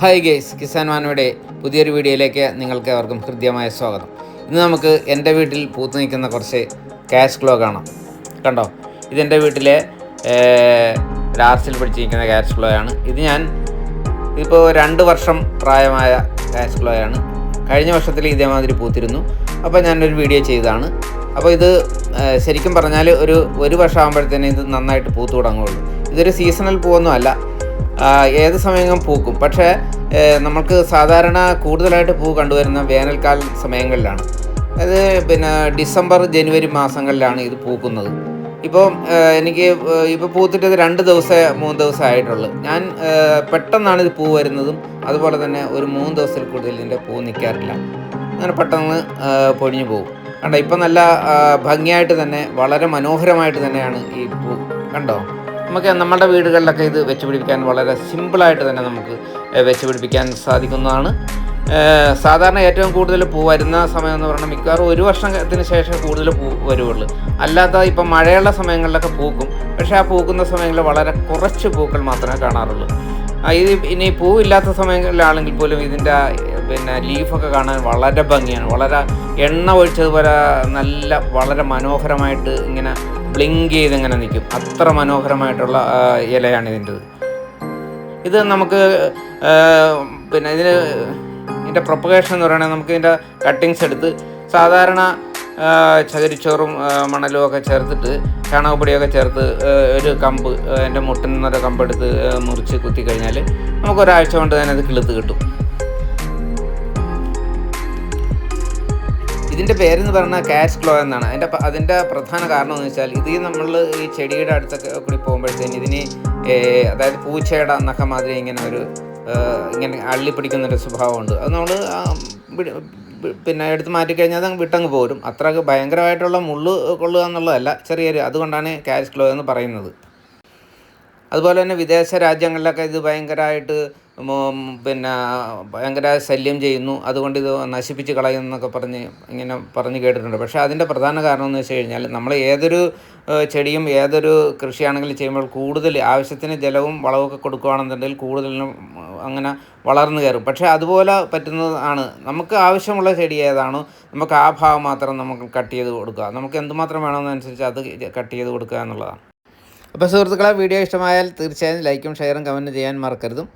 Hi guys Kisan മാനോയുടെ പുതിയൊരു വീഡിയോയിലേക്ക് നിങ്ങൾക്ക് അവർക്കും ഹൃദ്യമായ സ്വാഗതം. ഇന്ന് നമുക്ക് എന്റെ വീട്ടിൽ പൂത്തു നിൽക്കുന്ന കുറച്ച് ക്യാഷ് ഗ്ലോ കാണാം. കണ്ടോ? ഇതെന്റെ വീട്ടിലെ ലാസ്റ്റിൽ പിടിച്ച് നിൽക്കുന്ന ക്യാഷ് ഗ്ലോ ആണ്. ഇത് ഞാൻ ഇതിപ്പോൾ രണ്ട് വർഷം പ്രായമായ ക്യാഷ് ഗ്ലോ ആണ്. കഴിഞ്ഞ വർഷത്തിൽ ഇതേമാതിരി പൂത്തിരുന്നു. അപ്പോൾ ഞാനൊരു വീഡിയോ ചെയ്തതാണ്. അപ്പോൾ ഇത് ശരിക്കും പറഞ്ഞാൽ ഒരു ഒരു വർഷം ആകുമ്പോഴത്തേനും ഇത് നന്നായിട്ട് പൂത്തു തുടങ്ങുള്ളൂ ഇതൊരു സീസണൽ പൂവൊന്നും അല്ല ഏത് സമയവും പൂക്കും. പക്ഷേ നമുക്ക് സാധാരണ കൂടുതലായിട്ട് പൂ കണ്ടുവരുന്ന വേനൽക്കാല സമയങ്ങളിലാണ്. അത് പിന്നെ ഡിസംബർ ജനുവരി മാസങ്ങളിലാണ് ഇത് പൂക്കുന്നത്. ഇപ്പോൾ എനിക്ക് ഇപ്പോൾ പൂത്തിട്ടത് രണ്ട് ദിവസം മൂന്ന് ദിവസം ആയിട്ടുള്ളൂ. ഞാൻ പെട്ടെന്നാണ് ഇത് പൂ വരുന്നതും അതുപോലെ തന്നെ ഒരു മൂന്ന് ദിവസത്തിൽ കൂടുതൽ ഇതിന്റെ പൂ നിൽക്കാറില്ല. അങ്ങനെ പെട്ടെന്ന് പൊഴിഞ്ഞു പോകും. കണ്ടോ ഇപ്പം നല്ല ഭംഗിയായിട്ട് തന്നെ വളരെ മനോഹരമായിട്ട് തന്നെയാണ് ഈ പൂ. കണ്ടോ? നമുക്ക് നമ്മുടെ വീടുകളിലൊക്കെ ഇത് വെച്ച് പിടിപ്പിക്കാൻ വളരെ സിമ്പിളായിട്ട് തന്നെ നമുക്ക് വെച്ച് പിടിപ്പിക്കാൻ സാധിക്കുന്നതാണ്. സാധാരണ ഏറ്റവും കൂടുതൽ പൂ വരുന്ന സമയം എന്ന് പറഞ്ഞാൽ മിക്കവാറും ഒരു വർഷത്തിന് ശേഷം കൂടുതൽ പൂ വരുവുള്ളൂ. അല്ലാത്ത ഇപ്പം മഴയുള്ള സമയങ്ങളിലൊക്കെ പൂക്കും പക്ഷേ ആ പൂക്കുന്ന സമയങ്ങളിൽ വളരെ കുറച്ച് പൂക്കൾ മാത്രമേ കാണാറുള്ളൂ. ഇത് ഇനി പൂവില്ലാത്ത സമയങ്ങളിലാണെങ്കിൽ പോലും ഇതിന്റെ പിന്നെ ലീഫൊക്കെ കാണാൻ വളരെ ഭംഗിയാണ്. വളരെ എണ്ണ ഒഴിച്ചതുപോലെ നല്ല വളരെ മനോഹരമായിട്ട് ഇങ്ങനെ ബ്ലിങ്ക് ചെയ്ത് ഇങ്ങനെ നിൽക്കും. അത്ര മനോഹരമായിട്ടുള്ള ഇലയാണ് ഇതിന്റെത്. ഇത് നമുക്ക് പിന്നെ ഇതിന് ഇതിന്റെ പ്രൊപ്പഗേഷൻ എന്ന് പറയുന്നത് നമുക്ക് ഇതിന്റെ കട്ടിങ്സ് എടുത്ത് സാധാരണ ചകിരിച്ചോറും മണലും ഒക്കെ ചേർത്തിട്ട് ചാണകപ്പൊടിയൊക്കെ ചേർത്ത് ഒരു കമ്പ് എന്റെ മുട്ടിൽ നിന്നൊരു കമ്പെടുത്ത് മുറിച്ച് കുത്തി കഴിഞ്ഞാൽ നമുക്ക് ഒരാഴ്ച കൊണ്ട് തന്നെ അത് കിളുത്ത് കിട്ടും. ഇതിന്റെ പേരെന്ന് പറഞ്ഞാൽ കാറ്റ് ക്ലോ എന്നാണ്. അതിന്റെ അതിന്റെ പ്രധാന കാരണം എന്ന് വെച്ചാൽ ഇത് നമ്മൾ ഈ ചെടിയുടെ അടുത്തൊക്കെ കൂടി പോകുമ്പോഴത്തേന് ഇതിന് അതായത് പൂച്ചയുടെ എന്നൊക്കെ മാതിരി ഇങ്ങനെ ഒരു ഇങ്ങനെ അള്ളി പിടിക്കുന്നൊരു സ്വഭാവമുണ്ട്. അത് നമ്മൾ പിന്നെ എടുത്ത് മാറ്റിക്കഴിഞ്ഞാൽ അത് വിട്ടങ്ങ് പോരും. അത്ര ഭയങ്കരമായിട്ടുള്ള മുള്ള് കൊള്ളുക എന്നുള്ളതല്ല ചെറിയൊരു അതുകൊണ്ടാണ് ക്യാഷ് ക്ലോ എന്ന് പറയുന്നത്. അതുപോലെ തന്നെ വിദേശ രാജ്യങ്ങളിലൊക്കെ ഇത് ഭയങ്കരമായിട്ട് പിന്നെ ഭയങ്കര ശല്യം ചെയ്യുന്നു. അതുകൊണ്ട് ഇത് നശിപ്പിച്ച് കളയുന്നു എന്നൊക്കെ പറഞ്ഞ് ഇങ്ങനെ പറഞ്ഞ് കേട്ടിട്ടുണ്ട്. പക്ഷേ അതിന്റെ പ്രധാന കാരണം എന്ന് വെച്ച് കഴിഞ്ഞാൽ നമ്മൾ ഏതൊരു ചെടിയും ഏതൊരു കൃഷിയാണെങ്കിലും ചെയ്യുമ്പോൾ കൂടുതൽ ആവശ്യത്തിന് ജലവും വളവുമൊക്കെ കൊടുക്കുകയാണെന്നുണ്ടെങ്കിൽ കൂടുതലും അങ്ങനെ വളർന്നു കയറും. പക്ഷേ അതുപോലെ പറ്റുന്നതാണ് നമുക്ക് ആവശ്യമുള്ള ചെടി ഏതാണോ? നമുക്ക് ആ ഭാഗം മാത്രം നമുക്ക് കട്ട് ചെയ്ത് കൊടുക്കുക. നമുക്ക് എന്തുമാത്രം വേണമെന്നനുസരിച്ച് അത് കട്ട് ചെയ്ത് കൊടുക്കുക എന്നുള്ളതാണ്. അപ്പോൾ സുഹൃത്തുക്കളെ വീഡിയോ ഇഷ്ടമായാൽ തീർച്ചയായും ലൈക്കും ഷെയറും കമന്റും ചെയ്യാൻ മറക്കരുതും.